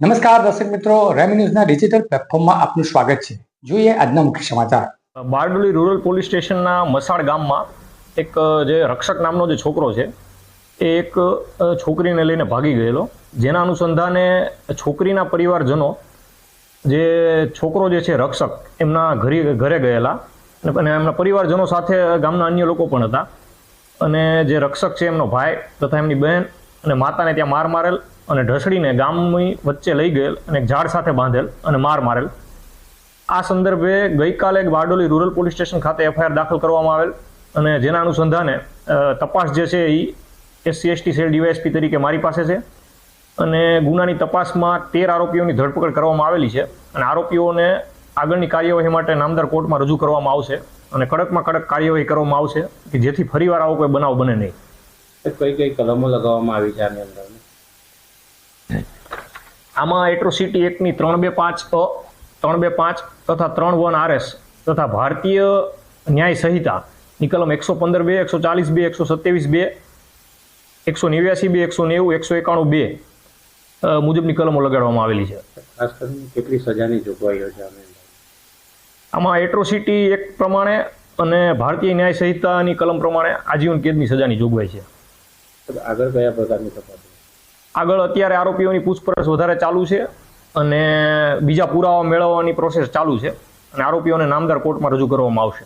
નમસ્કાર દર્શક મિત્રો, રેમી ન્યૂઝના ડિજિટલ પ્લેટફોર્મમાં આપનું સ્વાગત છે. જોઈએ આજના મુખ્ય સમાચાર. બારડોલી રૂરલ પોલીસ સ્ટેશનના મસાડ ગામમાં એક જે રક્ષક નામનો જે છોકરો છે, એ એક છોકરીને લઈને ભાગી ગયેલો. જેના અનુસંધાને છોકરીના પરિવારજનો જે છોકરો જે છે રક્ષક, એમના ઘરે ઘરે ગયેલા. અને એમના પરિવારજનો સાથે ગામના અન્ય લોકો પણ હતા. અને જે રક્ષક છે એમનો ભાઈ તથા એમની બહેન અને માતાને ત્યાં માર મારેલ અને ઢસડીને ગામની વચ્ચે લઈ ગયેલ અને એક ઝાડ સાથે બાંધેલ અને માર મારેલ. આ સંદર્ભે ગઈકાલે બારડોલી રૂરલ પોલીસ સ્ટેશન ખાતે એફઆઈઆર દાખલ કરવામાં આવેલ અને જેના અનુસંધાને તપાસ જે છે એ એસસી એસટી સેલ ડીવાયએસપી તરીકે મારી પાસે છે અને ગુનાની તપાસમાં તેર આરોપીઓની ધરપકડ કરવામાં આવેલી છે અને આરોપીઓને આગળની કાર્યવાહી માટે નામદાર કોર્ટમાં રજૂ કરવામાં આવશે અને કડકમાં કડક કાર્યવાહી કરવામાં આવશે કે જેથી ફરીવાર આવો કોઈ બનાવ બને નહીં. કઈ કઈ કલમો લગાવવામાં આવી છે આની અંદર આમાં એટ્રોસિટી એકની ત્રણ બે પાંચ અ ત્રણ બે પાંચ તથા ત્રણ વન આરએસ તથા ભારતીય ન્યાય સંહિતાની કલમ એકસો પંદર બે એકસો ચાલીસ બે એકસો સત્યાવીસ બે એકસો નેવ્યાસી બે એકસો નેવું એકસો એકાણું બે મુજબની કલમો લગાડવામાં આવેલી છે. ખાસ કરીને કેટલી સજાની જોગવાઈઓ છે આમાં એટ્રોસિટી એક પ્રમાણે અને ભારતીય ન્યાય સંહિતાની કલમ પ્રમાણે આજીવન કેદની સજાની જોગવાઈ છે. આગળ કયા પ્રકારની તપાસ આગળ અત્યારે આરોપીઓની પૂછપરછ વધારે ચાલુ છે અને બીજા પુરાવા મેળવવાની પ્રોસેસ ચાલુ છે અને આરોપીઓને નામદાર કોર્ટમાં રજૂ કરવામાં આવશે.